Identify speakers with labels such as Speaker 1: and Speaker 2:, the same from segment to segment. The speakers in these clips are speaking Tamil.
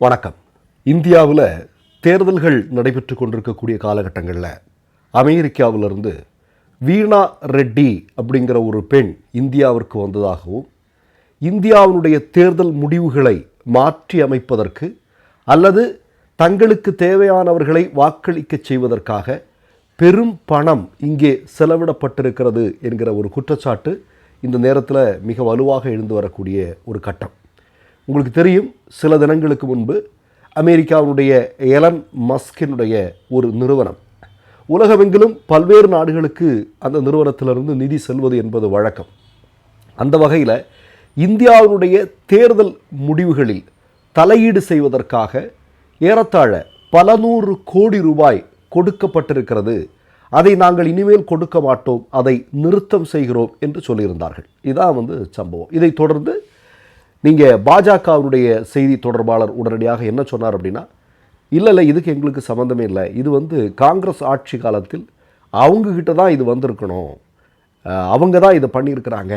Speaker 1: வணக்கம். இந்தியாவில் தேர்தல்கள் நடைபெற்று கொண்டிருக்கக்கூடிய காலகட்டங்களில் அமெரிக்காவிலிருந்து வீணா ரெட்டி அப்படிங்கிற ஒரு பெண் இந்தியாவிற்கு வந்ததாகவும் இந்தியாவினுடைய தேர்தல் முடிவுகளை மாற்றி அமைப்பதற்கு அல்லது தங்களுக்கு தேவையானவர்களை வாக்களிக்கச் செய்வதற்காக பெரும் பணம் இங்கே செலவிடப்பட்டிருக்கிறது என்கிற ஒரு குற்றச்சாட்டு இந்த நேரத்தில் மிக வலுவாக எழுந்து வரக்கூடிய ஒரு கட்டம். உங்களுக்கு தெரியும் சில தினங்களுக்கு முன்பு அமெரிக்காவுடைய எலன் மஸ்கினுடைய ஒரு நிறுவனம். உலகமெங்கிலும் பல்வேறு நாடுகளுக்கு அந்த நிறுவனத்திலிருந்து நிதி செல்வது என்பது வழக்கம். அந்த வகையில் இந்தியாவினுடைய தேர்தல் முடிவுகளில் தலையீடு செய்வதற்காக ஏறத்தாழ பல நூறு கோடி ரூபாய் கொடுக்கப்பட்டிருக்கிறது. அதை நாங்கள் இனிமேல் கொடுக்க மாட்டோம் அதை நிறுத்தம் செய்கிறோம் என்று சொல்லியிருந்தார்கள். இதான் வந்து சம்பவம். இதைத் தொடர்ந்து நீங்கள் பாஜகவுடைய செய்தி தொடர்பாளர் உடனடியாக என்ன சொன்னார் அப்படின்னா இல்லை இல்லை இதுக்கு எங்களுக்கு சம்மந்தமே இல்லை. இது வந்து காங்கிரஸ் ஆட்சி காலத்தில் அவங்கக்கிட்ட தான் இது வந்திருக்கணும். அவங்க தான் இதை பண்ணியிருக்கிறாங்க.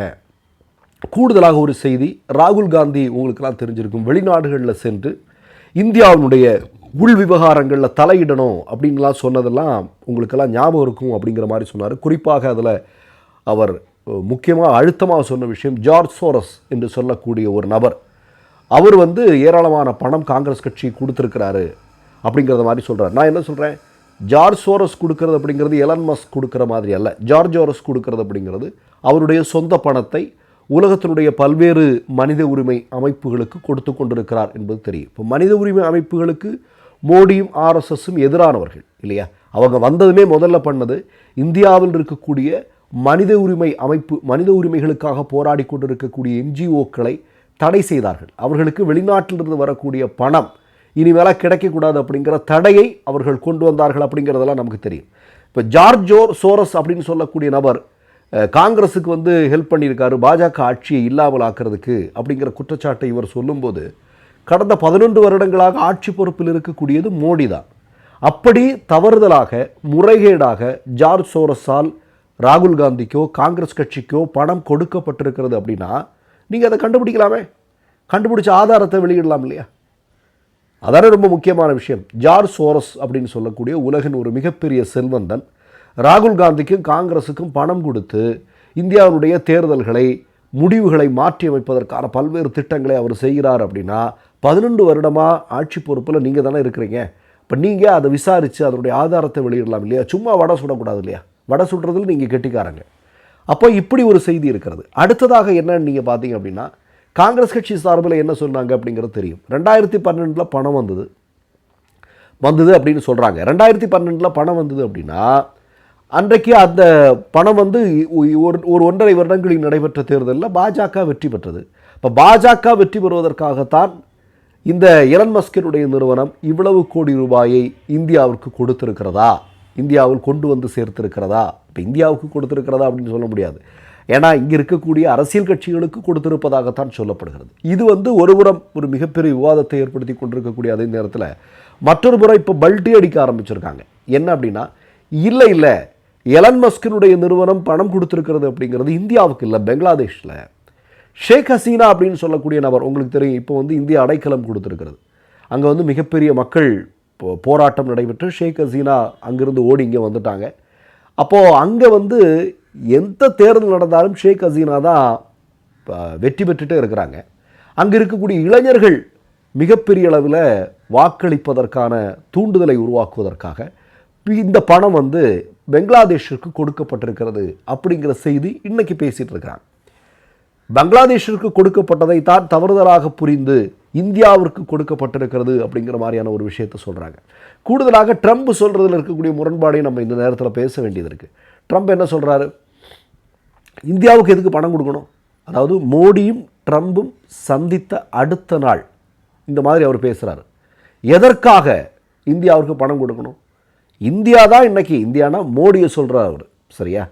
Speaker 1: கூடுதலாக ஒரு செய்தி ராகுல் காந்தி உங்களுக்கெல்லாம் தெரிஞ்சிருக்கும். வெளிநாடுகளில் சென்று இந்தியாவினுடைய உள் விவகாரங்களில் தலையிடணும் அப்படின்லாம் சொன்னதெல்லாம் உங்களுக்கெல்லாம் ஞாபகம் இருக்கும் அப்படிங்கிற மாதிரி சொன்னார். குறிப்பாக அதில் அவர் முக்கியமாக அழுத்தமாக சொன்ன விஷயம் ஜார்ஜ் சோரஸ் என்று சொல்லக்கூடிய ஒரு நபர். அவர் வந்து ஏராளமான பணம் காங்கிரஸ் கட்சி கொடுத்துருக்கிறாரு அப்படிங்கிறத மாதிரி சொல்கிறார் நான் என்ன சொல்கிறேன் ஜார்ஜ் சோரஸ் கொடுக்கறது அப்படிங்கிறது எலன் மஸ்க் கொடுக்குற மாதிரி அல்ல. ஜார்ஜ் சோரஸ் கொடுக்கறது அப்படிங்கிறது அவருடைய சொந்த பணத்தை உலகத்தினுடைய பல்வேறு மனித உரிமை அமைப்புகளுக்கு கொடுத்து கொண்டிருக்கிறார் என்பது தெரியும். இப்போ மனித உரிமை அமைப்புகளுக்கு மோடியும் ஆர்எஸ்எஸும் எதிரானவர்கள் இல்லையா? அவங்க வந்ததுமே முதல்ல பண்ணது இந்தியாவில் இருக்கக்கூடிய மனித உரிமை அமைப்பு மனித உரிமைகளுக்காக போராடி கொண்டிருக்கக்கூடிய என்ஜிஓக்களை தடை செய்தார்கள். அவர்களுக்கு வெளிநாட்டிலிருந்து வரக்கூடிய பணம் இனிமேலாக கிடைக்கக்கூடாது அப்படிங்கிற தடையை அவர்கள் கொண்டு வந்தார்கள் அப்படிங்கிறதெல்லாம் நமக்கு தெரியும். இப்போ ஜார்ஜோ சோரஸ் அப்படின்னு சொல்லக்கூடிய நபர் காங்கிரஸுக்கு வந்து ஹெல்ப் பண்ணியிருக்காரு பாஜக ஆட்சியை இல்லாமல் ஆக்கிறதுக்கு அப்படிங்கிற குற்றச்சாட்டை இவர் சொல்லும்போது கடந்த பதினொன்று வருடங்களாக ஆட்சி பொறுப்பில் இருக்கக்கூடியது மோடி தான் அப்படி தவறுதலாக முறைகேடாக ஜார்ஜ் சோரஸால் ராகுல் காந்திக்கோ காங்கிரஸ் கட்சிக்கோ பணம் கொடுக்கப்பட்டிருக்கிறது அப்படின்னா நீங்கள் அதை கண்டுபிடிக்கலாமே. கண்டுபிடிச்ச ஆதாரத்தை வெளியிடலாம் இல்லையா? அதானே ரொம்ப முக்கியமான விஷயம். ஜார் சோரஸ் அப்படின்னு சொல்லக்கூடிய உலகின் ஒரு மிகப்பெரிய செல்வந்தன் ராகுல் காந்திக்கும் காங்கிரஸுக்கும் பணம் கொடுத்து இந்தியாவுடைய தேர்தல்களை முடிவுகளை மாற்றி அமைப்பதற்கான பல்வேறு திட்டங்களை அவர் செய்கிறார் அப்படின்னா பதினெண்டு வருடமாக ஆட்சி பொறுப்பில் நீங்கள் தானே இருக்கிறீங்க. இப்போ நீங்கள் அதை விசாரித்து அதனுடைய ஆதாரத்தை வெளியிடலாம் இல்லையா? சும்மா வடை சுடக்கூடாது இல்லையா? வடை சுடுறதில் நீங்கள் கெட்டிக்காரங்க. அப்போ இப்படி ஒரு செய்தி இருக்கிறது. அடுத்ததாக என்னன்னு நீங்கள் பார்த்தீங்க அப்படின்னா காங்கிரஸ் கட்சி சார்பில் என்ன சொன்னாங்க அப்படிங்கிறது தெரியும். ரெண்டாயிரத்தி பன்னெண்டில் பணம் வந்தது. வந்தது அப்படின்னு சொல்கிறாங்க ரெண்டாயிரத்தி பன்னெண்டில் பணம் வந்தது அப்படின்னா அன்றைக்கு அந்த பணம் வந்து ஒரு ஒரு ஒன்றரை வருடங்களில் நடைபெற்ற தேர்தலில் பாஜக வெற்றி பெற்றது. இப்போ பாஜக வெற்றி பெறுவதற்காகத்தான் இந்த எலன் மஸ்கினுடைய நிறுவனம் இவ்வளவு கோடி ரூபாயை இந்தியாவிற்கு கொடுத்திருக்கிறதா? இந்தியாவில் கொண்டு வந்து சேர்த்திருக்கிறதா? இப்போ இந்தியாவுக்கு கொடுத்துருக்கிறதா அப்படின்னு சொல்ல முடியாது. ஏன்னா இங்கே இருக்கக்கூடிய அரசியல் கட்சிகளுக்கு கொடுத்திருப்பதாகத்தான் சொல்லப்படுகிறது. இது வந்து ஒருபுறம் ஒரு மிகப்பெரிய விவாதத்தை ஏற்படுத்தி கொண்டிருக்கக்கூடிய அதே நேரத்தில் மற்றொரு புறம் இப்போ பல்ட்டி அடிக்க ஆரம்பிச்சிருக்காங்க. என்ன அப்படின்னா இல்லை இல்லை எலன் மஸ்கினுடைய நிறுவனம் பணம் கொடுத்துருக்கிறது அப்படிங்கிறது இந்தியாவுக்கு இல்லை பெங்களாதேஷில். ஷேக் ஹசீனா அப்படின்னு சொல்லக்கூடிய நபர் உங்களுக்கு தெரியும் இப்போ வந்து இந்தியா அடைக்கலம் கொடுத்துருக்கிறது. அங்கே வந்து மிகப்பெரிய மக்கள் போராட்டம் நடைபெற்று ஷேக் ஹசீனா அங்கிருந்து ஓடி இங்கே வந்துட்டாங்க. அப்போது அங்கே வந்து எந்த தேர்தல் நடந்தாலும் ஷேக் ஹசீனா தான் வெற்றி பெற்றுட்டே இருக்கிறாங்க. அங்கே இருக்கக்கூடிய இளைஞர்கள் மிகப்பெரிய அளவில் வாக்களிப்பதற்கான தூண்டுதலை உருவாக்குவதற்காக இந்த பணம் வந்து பெங்களாதேஷிற்கு கொடுக்கப்பட்டிருக்கிறது அப்படிங்கிற செய்தி இன்றைக்கி பேசிகிட்டு இருக்கிறாங்க. பங்களாதேஷிற்கு கொடுக்கப்பட்டதை தான் தவறுதலாக புரிந்து இந்தியாவிற்கு கொடுக்கப்பட்டிருக்கிறது அப்படிங்கிற மாதிரியான ஒரு விஷயத்தை சொல்கிறாங்க கூடுதலாக ட்ரம்ப் சொல்கிறதுல இருக்கக்கூடிய முரண்பாடையும் நம்ம இந்த நேரத்தில் பேச வேண்டியது இருக்குது ட்ரம்ப் என்ன சொல்கிறாரு இந்தியாவுக்கு எதுக்கு பணம் கொடுக்கணும்? அதாவது மோடியும் ட்ரம்பும் சந்தித்த அடுத்த நாள். இந்த மாதிரி அவர் பேசுகிறாரு எதற்காக இந்தியாவிற்கு பணம் கொடுக்கணும்? இந்தியா தான் இன்றைக்கி இந்தியானா மோடியை சொல்கிறார் அவர். சரியா?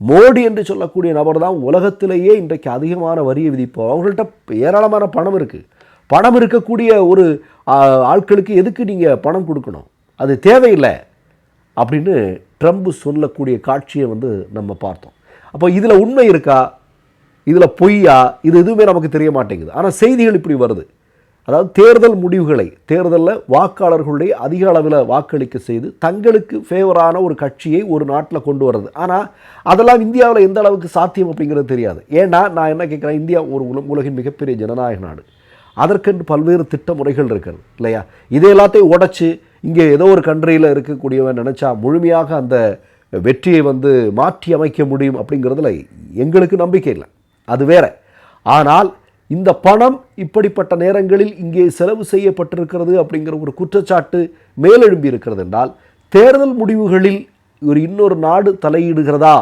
Speaker 1: மோடி என்று சொல்லக்கூடிய நபர் தான் உலகத்திலேயே இன்றைக்கு அதிகமான வரியை விதிப்போம் அவங்கள்ட்ட ஏராளமான பணம் இருக்குது பணம் இருக்கக்கூடிய ஒரு ஆட்களுக்கு எதுக்கு நீங்கள் பணம் கொடுக்கணும்? அது தேவையில்லை. அப்படின்னு ட்ரம்ப் சொல்லக்கூடிய காட்சியை வந்து நம்ம பார்த்தோம். அப்போ இதில் உண்மை இருக்கா? இதில் பொய்யா? இது எதுவுமே நமக்கு தெரிய மாட்டேங்குது. ஆனால் செய்திகள் இப்படி வருது. அதாவது தேர்தல் முடிவுகளை தேர்தலில் வாக்காளர்களுடைய அதிக அளவில் வாக்களிக்க செய்து தங்களுக்கு ஃபேவரான ஒரு கட்சியை ஒரு நாட்டில் கொண்டு வர்றது. ஆனால் அதெல்லாம் இந்தியாவில் எந்த அளவுக்கு சாத்தியம் அப்படிங்கிறது தெரியாது. ஏன்னா நான் என்ன கேட்குறேன்? இந்தியா ஒரு உலகின் மிகப்பெரிய ஜனநாயக நாடு. அதற்கென்று பல்வேறு திட்ட முறைகள் இருக்கிறது இல்லையா? இதை எல்லாத்தையும் உடச்சி இங்கே ஏதோ ஒரு கண்ட்ரியில் இருக்கக்கூடியவன் நினச்சா முழுமையாக அந்த வெற்றியை வந்து மாற்றி அமைக்க முடியும் அப்படிங்கிறதுல எங்களுக்கு நம்பிக்கை இல்லை. அது வேற. ஆனால் இந்த பணம் இப்படிப்பட்ட நேரங்களில் இங்கே செலவு செய்யப்பட்டிருக்கிறது அப்படிங்கிற ஒரு குற்றச்சாட்டு மேலெழும்பி இருக்கிறது என்றால் தேர்தல் முடிவுகளில் ஒரு இன்னொரு நாடு தலையிடுகிறதா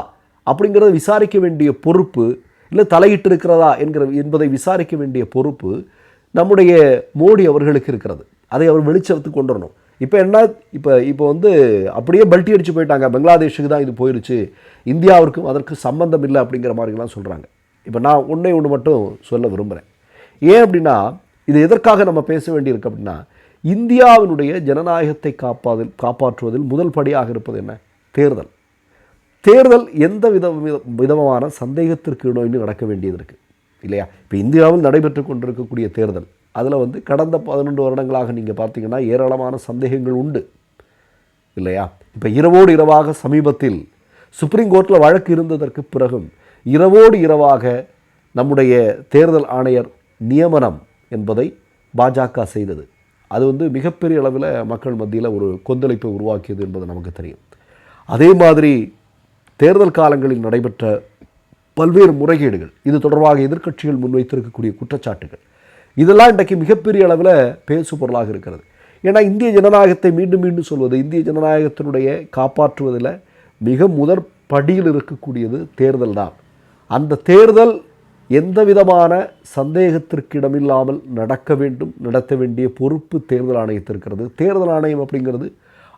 Speaker 1: அப்படிங்கிறத விசாரிக்க வேண்டிய பொறுப்பு இல்லை தலையிட்டு இருக்கிறதா என்கிற என்பதை விசாரிக்க வேண்டிய பொறுப்பு நம்முடைய மோடி அவர்களுக்கு இருக்கிறது. அதை அவர் வெளிச்சத்துக்கு கொண்டு வரணும் இப்போ என்ன இப்போ இப்போ வந்து அப்படியே பல்ட்டி அடித்து போயிட்டாங்க. பங்களாதேஷுக்கு தான் இது போயிருச்சு. இந்தியாவிற்கும் அதற்கு சம்பந்தம் இல்லை அப்படிங்கிற மாதிரிலாம் சொல்கிறாங்க இப்போ நான் ஒன்றே ஒன்று மட்டும் சொல்ல விரும்புகிறேன் ஏன் அப்படின்னா இது எதற்காக நம்ம பேச வேண்டியிருக்கு அப்படின்னா இந்தியாவினுடைய ஜனநாயகத்தை காப்பாதில் காப்பாற்றுவதில் முதல் படியாக இருப்பது என்ன? தேர்தல். தேர்தல் எந்த வித வித- விதமான சந்தேகத்திற்கு நோய்னு நடக்க வேண்டியது இருக்குது இல்லையா? இப்போ இந்தியாவில் நடைபெற்று கொண்டிருக்கக்கூடிய தேர்தல் அதில் வந்து கடந்த பதினொன்று வருடங்களாக நீங்கள் பார்த்தீங்கன்னா ஏராளமான சந்தேகங்கள் உண்டு இல்லையா? இப்போ இரவோடு இரவாக சமீபத்தில் சுப்ரீம் கோர்ட்டில் வழக்கு இருந்ததற்கு பிறகும் இரவோடு இரவாக நம்முடைய தேர்தல் ஆணையர் நியமனம் என்பதை பாஜக செய்தது. அது வந்து மிகப்பெரிய அளவில் மக்கள் மத்தியில் ஒரு கொந்தளிப்பை உருவாக்கியது என்பது நமக்கு தெரியும். அதே மாதிரி தேர்தல் காலங்களில் நடைபெற்ற பல்வேறு முறைகேடுகள். இது தொடர்பாக எதிர்க்கட்சிகள் முன்வைத்திருக்கக்கூடிய குற்றச்சாட்டுகள். இதெல்லாம் இன்றைக்கு மிகப்பெரிய அளவில் பேசு பொருளாக இருக்கிறது. ஏன்னா இந்திய ஜனநாயகத்தை மீண்டும் மீண்டும் சொல்வது இந்திய ஜனநாயகத்தினுடைய காப்பாற்றுவதில் மிக முதற் படியில் இருக்கக்கூடியது தேர்தல் தான். அந்த தேர்தல் எந்த விதமான சந்தேகத்திற்கு இடமில்லாமல் நடக்க வேண்டும் நடத்த வேண்டிய பொறுப்பு தேர்தல் ஆணையத்திற்கிறது தேர்தல் ஆணையம் அப்படிங்கிறது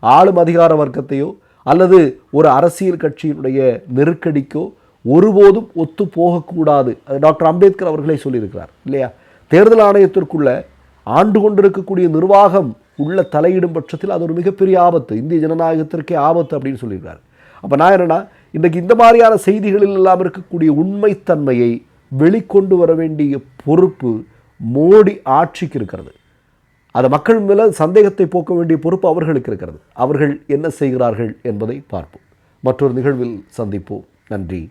Speaker 1: ஆளும் அதிகார வர்க்கத்தையோ அல்லது ஒரு அரசியல் கட்சியினுடைய நெருக்கடிக்கோ ஒருபோதும் ஒத்து போகக்கூடாது. அது டாக்டர் அம்பேத்கர் அவர்களே சொல்லியிருக்கிறார் இல்லையா? தேர்தல் ஆணையத்திற்குள்ள ஆண்டு கொண்டிருக்கக்கூடிய நிர்வாகம் உள்ள தலையிடும் பட்சத்தில் அது ஒரு மிகப்பெரிய ஆபத்து. இந்திய ஜனநாயகத்திற்கே ஆபத்து அப்படின்னு சொல்லியிருக்கிறார். அப்போ நான் என்னென்னா இன்றைக்கு இந்த மாதிரியான செய்திகளில் எல்லாம் இருக்கக்கூடிய உண்மைத்தன்மையை வெளிக்கொண்டு வர வேண்டிய பொறுப்பு மோடி ஆட்சிக்கு இருக்கிறது. அது மக்கள் மேலே சந்தேகத்தை போக்க வேண்டிய பொறுப்பு அவர்களுக்கு இருக்கிறது. அவர்கள் என்ன செய்கிறார்கள் என்பதை பார்ப்போம். மற்றொரு நிகழ்வில் சந்திப்போம். நன்றி.